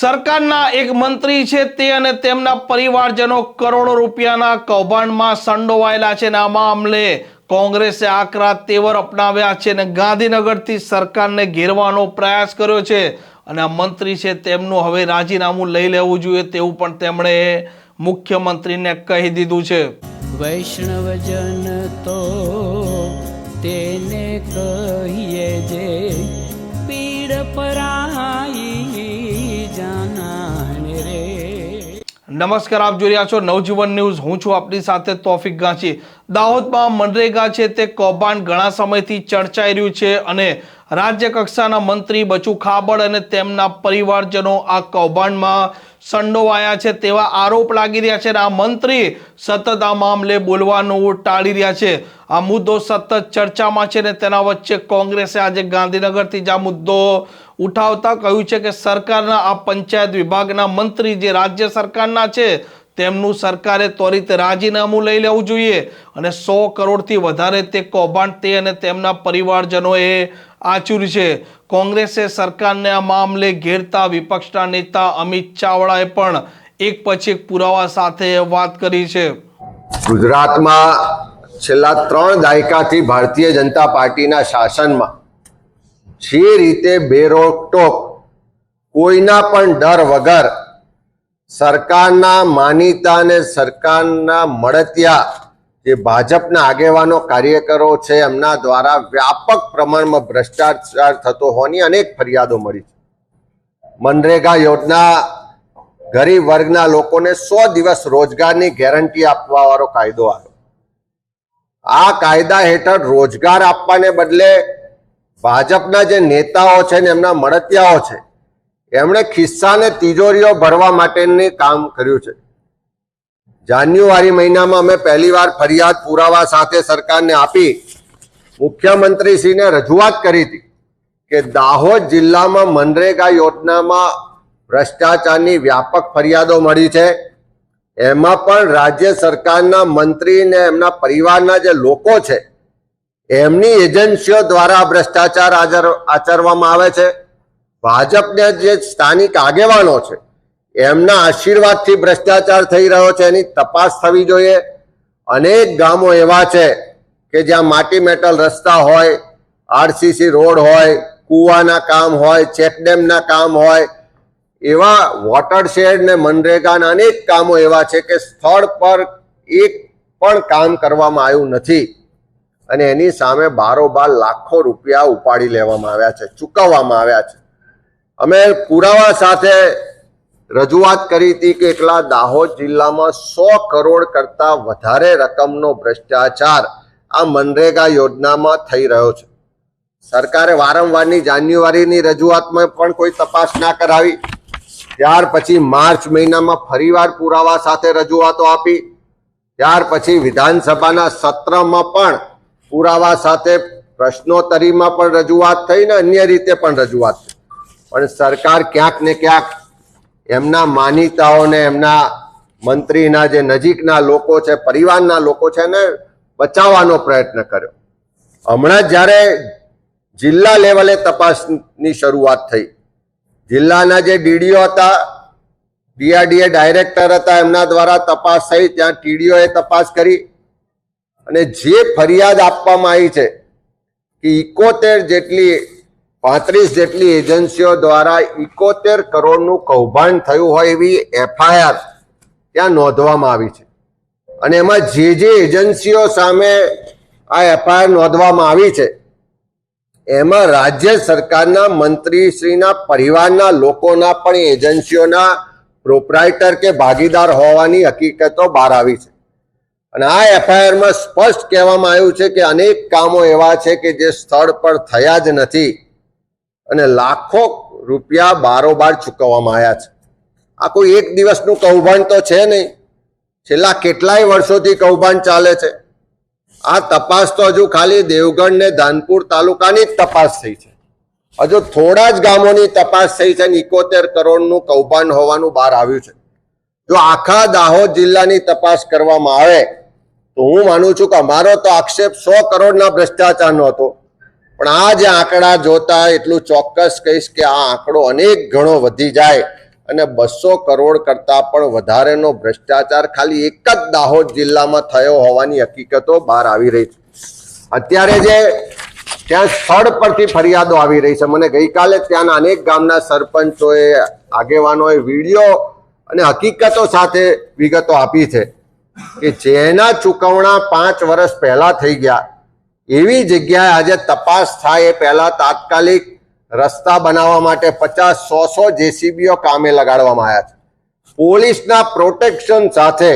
સરકારના એક મંત્રી છે તે અને તેમના પરિવારજનો કરોડો રૂપિયાના કૌભાંડમાં સંડોવાયેલા છે અને આ મામલે કોંગ્રેસે આકરા તેવર અપનાવ્યા છે અને ગાંધીનગરથી સરકારને ઘેરવાનો પ્રયાસ કર્યો છે. અને આ મંત્રી છે તેમનું હવે રાજીનામું લઈ લેવું જોઈએ તેવું પણ તેમણે મુખ્યમંત્રીને કહી દીધું છે. વૈષ્ણવજન તો તેને કહીએ જે પીડ પરાઈ નમસ્કાર, આપ જોઈ રહ્યા છો નવજીવન ન્યૂઝ. હું છું આપની સાથે તોફિક ગાંચી. દાહોદમાં મનરેગા છે તે કૌભાંડ ઘણા સમયથી ચર્ચાઈ રહ્યું છે અને રાજ્ય કક્ષાના મંત્રી બચુ ખાબડ અને તેમના પરિવારજનો આ કૌભાંડમાં સંડોવાયા છે તેવા આરોપ લાગી રહ્યા છે અને આ મંત્રી સતત આ મામલે બોલવાનું ટાળી રહ્યા છે. આ મુદ્દો સતત ચર્ચામાં છે ને તેના વચ્ચે કોંગ્રેસે આજે ગાંધીનગરથી જ આ મુદ્દો ઉઠાવતા કહ્યું છે કે સરકારના આ પંચાયત વિભાગના મંત્રી જે રાજ્ય સરકારના છે તેમનું સરકારે ત્વરિત રાજીનામું લઈ લેવું જોઈએ અને સો કરોડથી વધારે તે કૌભાંડ તે અને તેમના પરિવારજનોએ આચર્યું છે. કોંગ્રેસે સરકારને આ મામલે ઘેરતા વિપક્ષના નેતા અમિત ચાવડાએ પણ એક પછી એક પુરાવા સાથે વાત કરી છે. ગુજરાતમાં છેલ્લા ત્રણ દાયકાથી ભારતીય જનતા પાર્ટીના શાસનમાં જે રીતે બેરોકટોક, કોઈના પણ ડર વગર સરકારના માનીતા અને સરકારના મળતિયા જે ભાજપના આગેવાનો કાર્યકરો છે, એમના દ્વારા વ્યાપક પ્રમાણમાં ભ્રષ્ટાચાર થતો હોવાની અનેક ફરિયાદો મળી છે. મનરેગા યોજના ગરીબ વર્ગના લોકોને સો દિવસ રોજગારની ગેરંટી આપવાવાળો કાયદો આવ્યો. આ કાયદા હેઠળ રોજગાર આપવાને બદલે ભાજપના જે નેતાઓ છે ને એમના મળતિયાઓ છે, એમણે ખિસ્સાને તિજોરીઓ ભરવા માટેનું કામ કર્યું છે. જાન્યુઆરી મહિનામાં અમે પહેલીવાર ફરિયાદ પુરાવા સાથે સરકારને આપી મુખ્યમંત્રીશ્રીને રજૂઆત કરી હતી કે દાહોદ જિલ્લામાં મનરેગા યોજનામાં ભ્રષ્ટાચારની વ્યાપક ફરિયાદો મળી છે. એમાં પણ રાજ્ય સરકારના મંત્રી ને એમના પરિવારના જે લોકો છે, એમની એજન્સીઓ દ્વારા ભ્રષ્ટાચાર આચર- આચરવામાં આવે છે. ભાજપના જે સ્થાનિક આગેવાનો છે એમના આશીર્વાદથી ભ્રષ્ટાચાર થઈ રહ્યો છે, એની તપાસ થવી જોઈએ. અનેક ગામો એવા છે કે જ્યાં માટી મેટલ રસ્તા હોય, આરસીસી રોડ હોય, કૂવાના કામ હોય ચેકડેમના કામ હોય, એવા વોટરશેડ ને મનરેગાના અનેક કામો એવા છે કે સ્થળ પર એક પણ કામ કરવામાં આવ્યું નથી. અને એની સામે બારોબાર લાખો રૂપિયા ઉપાડી લેવામાં આવ્યા છે, ચૂકવવામાં આવ્યા છે. અમે પુરાવા સાથે રજૂઆત કરી હતી કે એકલા દાહોદ જિલ્લામાં સો કરોડ કરતા વધારે રકમનો ભ્રષ્ટાચાર આ મનરેગા યોજનામાં થઈ રહ્યો છે. સરકારે વારંવારની જાન્યુઆરીની રજૂઆતમાં પણ કોઈ તપાસ ના કરાવી. ત્યાર પછી માર્ચ મહિનામાં ફરીવાર પુરાવા સાથે રજૂઆતો આપી. ત્યાર પછી વિધાનસભાના સત્રમાં પણ પુરાવા સાથે પ્રશ્નોત્તરીમાં પણ રજૂઆત થઈ ને અન્ય રીતે પણ રજૂઆત થઈ. પણ સરકાર ક્યાંક ને ક્યાંક એમના માનીતાઓને એમના મંત્રીના જે નજીકના લોકો છે, પરિવારના લોકો છે એને બચાવવાનો પ્રયત્ન કર્યો. હમણાં જ્યારે જિલ્લા લેવલે તપાસની શરૂઆત થઈ. જિલ્લાના જે ડીડીઓ હતા, ડીઆરડીએ ડાયરેક્ટર હતા, એમના દ્વારા તપાસ થઈ, ત્યાં ટીડીઓએ તપાસ કરી. અને જે ફરિયાદ આપવામાં આવી છે, કે ઇકોતેર જેટલી પાંત્રીસ જેટલી એજન્સીઓ દ્વારા ઇકોતેર કરોડનું કૌભાંડ થયું હોય એવી એફઆઈઆર ત્યાં નોંધવામાં આવી છે. અને એમાં જે જે એજન્સીઓ સામે આ એફઆઈઆર નોંધવામાં આવી છે, એમાં રાજ્ય સરકારના મંત્રીશ્રીના પરિવારના લોકોના પણ એજન્સીઓના પ્રોપરાઇટર કે ભાગીદાર હોવાની હકીકતો બહાર આવી છે. અને આ એફઆઈઆરમાં સ્પષ્ટ કહેવામાં આવ્યું છે કે અનેક કામો એવા છે કે જે સ્થળ પર થયા જ નથી. અને લાખો રૂપિયા બારોબાર ચૂકવવામાં આવ્યા છે. આ કોઈ એક દિવસનું કૌભાંડ તો છે નહીં. છેલ્લા કેટલાય વર્ષોથી કૌભાંડ ચાલે છે. આ તપાસ તો હજુ ખાલી દેવગઢ ને ધાનપુર તાલુકાની જ તપાસ થઈ છે. હજુ થોડા જ ગામોની તપાસ થઈ છે ઇકોતેર કરોડનું કૌભાંડ હોવાનું બહાર આવ્યું છે. જો આખા દાહોદ જિલ્લાની તપાસ કરવામાં આવે, તો હું માનું છું કે અમારો તો આક્ષેપ સો કરોડના ભ્રષ્ટાચારનો હતો. પણ આ જે આંકડા જોતા એટલું ચોક્કસ કહીશ કે આ આંકડો અનેક ગણો વધી જાય અને બસો કરોડ કરતાં પણ વધારેનો ભ્રષ્ટાચાર ખાલી એક જ દાહોદ જિલ્લામાં થયો હોવાની હકીકતો બહાર આવી રહી છે. અત્યારે જે ત્યાં સ્થળ પરથી ફરિયાદો આવી રહી છે. મને ગઈકાલે ત્યાંના અનેક ગામના સરપંચોએ, આગેવાનોએ વીડિયો અને હકીકતો સાથે વિગતો આપી છે કે જેના ચૂકવણા પાંચ વર્ષ પહેલા થઈ ગયા. એવી જગ્યાએ આજે તપાસ થાય એ પહેલાં તાત્કાલિક રસ્તા બનાવવા માટે પચાસ, સો સો જેસીબીઓ કામે લગાડવામાં આવ્યા છે. પોલીસના પ્રોટેક્શન સાથે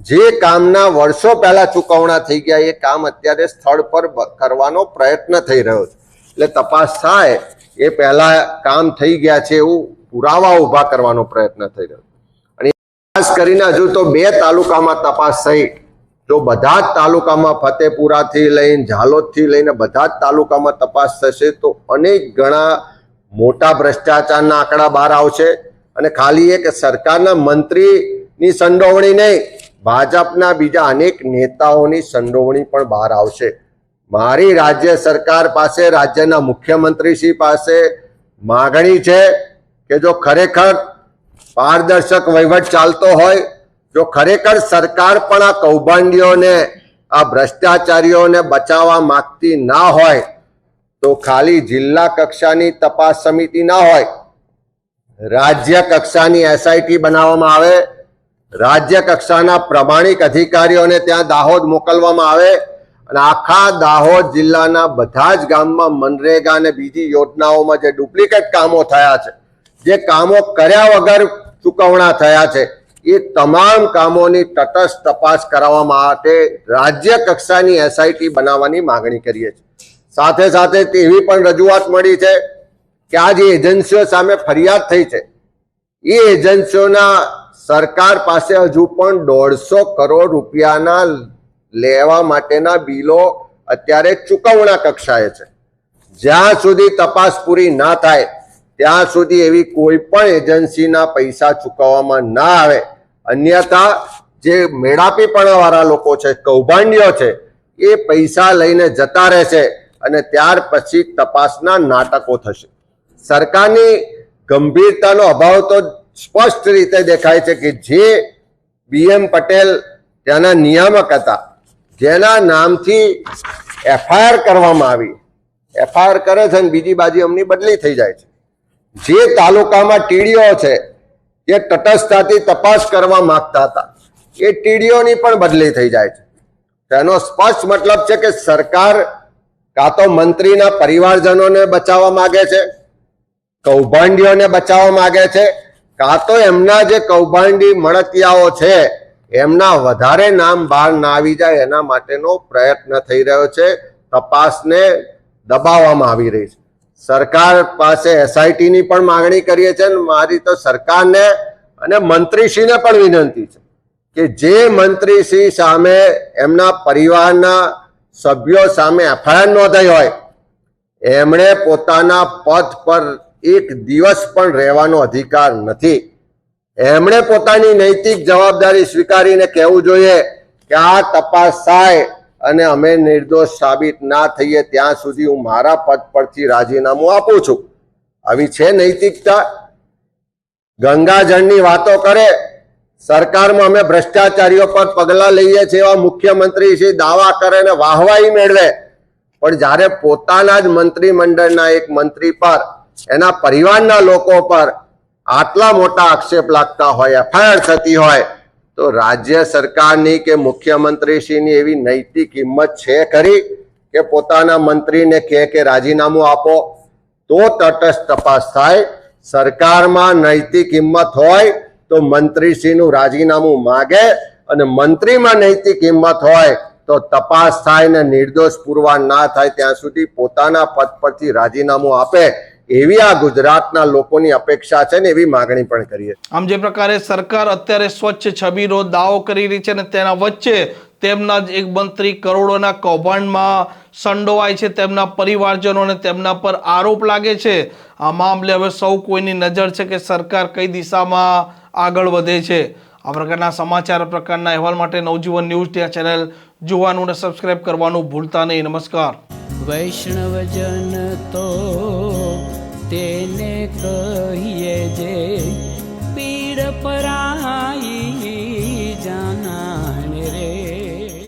જે કામના વર્ષો પહેલા ચૂકવણા થઈ ગયા, એ કામ અત્યારે સ્થળ પર કરવાનો પ્રયત્ન થઈ રહ્યો છે. એટલે તપાસ થાય એ પહેલા કામ થઈ ગયા છે એવું પુરાવા ઊભા કરવાનો પ્રયત્ન થઈ રહ્યો અને ખાસ કરીને હજુ તો બે તાલુકામાં તપાસ થઈ. જો બધા જ તાલુકામાં ફતેપુરાથી લઈને ઝાલોદથી લઈને બધા જ તાલુકામાં તપાસ થશે તો અનેક ગણા મોટા ભ્રષ્ટાચારના આંકડા બહાર આવશે. અને ખાલી એક સરકારના મંત્રીની સંડોવણી નહીં, ભાજપના બીજા અનેક નેતાઓની સંડોવણી પણ બહાર આવશે. મારી રાજ્ય સરકાર પાસે, રાજ્યના મુખ્યમંત્રીશ્રી પાસે માગણી છે કે જો ખરેખર પારદર્શક વહીવટ ચાલતો હોય જો ખરેખર સરકાર પણ આ કૌભાંડીઓને, આ ભ્રષ્ટાચારીઓને બચાવવા માંગતી ના હોય, તો ખાલી જિલ્લા કક્ષાની તપાસ સમિતિ ના હોય. રાજ્ય કક્ષાની એસઆઈટી બનાવવામાં આવે, રાજ્ય કક્ષાના પ્રમાણિક અધિકારીઓને ત્યાં દાહોદ મોકલવામાં આવે, અને આખા દાહોદ જિલ્લાના બધા જ ગામમાં મનરેગા અને બીજી યોજનાઓમાં જે ડુપ્લિકેટ કામો થયા છે, જે કામો કર્યા વગર ચૂકવણા થયા છે એ તમામ કામોની તટસ્થ તપાસ કરાવવા માટે રાજ્ય કક્ષાની એસઆઈટી બનાવવાની માંગણી કરીએ છીએ. સાથે સાથે એવી પણ રજૂઆત મળી છે કે આ જે એજન્સીઓ સામે ફરિયાદ થઈ છે, એ એજન્સીઓના સરકાર પાસે હજુ પણ દોઢસો કરોડ રૂપિયાના લેવા માટેના બિલો અત્યારે ચૂકવણા કક્ષાએ છે. જ્યાં સુધી તપાસ પૂરી ના થાય ત્યાં સુધી એવી કોઈ પણ એજન્સીના પૈસા ચૂકવવામાં ના આવે. અન્યથા જે મેળાપીપણા વાળા લોકો છે, કૌભાંડીઓ છે, એ પૈસા લઈને જતા રહેશે અને ત્યાર પછી તપાસના નાટકો થશે. સરકારની ગંભીરતાનો અભાવ તો સ્પષ્ટ રીતે દેખાય છે કે જે બીએમ પટેલ ત્યાંના નિયામક હતા, જેના નામથી એફઆઈઆર કરવામાં આવી. એફઆઈઆર કરે છે અને બીજી બાજુ એમની બદલી થઈ જાય છે. જે તાલુકામાં ટીડીઓ છે, એ તટસ્થતાથી તપાસ કરવા માંગતા હતા. એ ટીડીઓની પણ બદલી થઈ જાય છે. તેનો સ્પષ્ટ મતલબ છે કે સરકાર કાં તો મંત્રીના પરિવારજનોને બચાવવા માંગે છે, કૌભાંડીઓને બચાવવા માંગે છે, કાં તો એમના જે કૌભાંડી મળતિયાઓ છે, એમના વધારે નામ બહાર ના આવી જાય એના માટેનો પ્રયત્ન થઈ રહ્યો છે. તપાસને દબાવવામાં આવી રહી છે. સરકાર પાસે એસઆઈટી ની પણ માંગણી કરીએ છીએ મારી તો સરકારને અને મંત્રીશ્રીને પણ વિનંતી છે કે જે મંત્રીશ્રી સામે એમના પરિવારના સભ્યો સામે એફઆઈઆર નોંધાઈ હોય, એમણે પોતાના પદ પર એક દિવસ પણ રહેવાનો અધિકાર નથી. એમણે પોતાની નૈતિક જવાબદારી સ્વીકારીને કહેવું જોઈએ કે આ તપાસ થાય અને અમે નિર્દોષ સાબિત ના થઈએ ત્યાં સુધી હું મારા પદ પરથી રાજીનામું આપું છું. આવી છે નૈતિકતા. ગંગાજળની વાતો કરે. સરકારમાં અમે ભ્રષ્ટાચારીઓ પર પગલા લઈએ છીએ એવા મુખ્યમંત્રી શ્રી દાવા કરે ને વાહવાહી મેળવે. પણ જ્યારે પોતાના જ મંત્રીમંડળના એક મંત્રી પર, એના પરિવારના લોકો પર આટલા મોટા આક્ષેપ લાગતા હોય, એફઆઈઆર થતી હોય તો રાજ્ય સરકારની કે મુખ્યમંત્રીશ્રીની એવી નૈતિક હિંમત છે ખરી કે પોતાના મંત્રીને કહે કે રાજીનામું આપો, તો તટસ્થ તપાસ થાય. સરકારમાં નૈતિક હિંમત હોય તો મંત્રીશ્રીનું રાજીનામું માગે અને મંત્રીમાં નૈતિક હિંમત હોય તો તપાસ થાય ને નિર્દોષ પુરવાર ના થાય ત્યાં સુધી પોતાના પદ પરથી રાજીનામું આપે. એવી આ ગુજરાતના લોકોની અપેક્ષા છે ને એવી માગણી પણ કરીએ. આમ જે પ્રકારે સરકાર અત્યારે સ્વચ્છ છબીનો દાવો કરી રહી છે અને તેના વચ્ચે તેમના જ એક મંત્રી કરોડોના કૌભાંડમાં સંડોવાય છે તેમના પરિવારજનોને તેમના પર આરોપ લાગે છે. આ મામલે હવે સૌ કોઈની નજર છે કે સરકાર કઈ દિશામાં આગળ વધે છે. આ પ્રકારના સમાચાર પ્રકારના અહેવાલ માટે નવજીવન ન્યૂઝ ત્યાં ચેનલ જોવાનું અને સબસ્ક્રાઇબ કરવાનું ભૂલતા નહીં. નમસ્કાર. વૈષ્ણવજન તો તેને કહીએ જે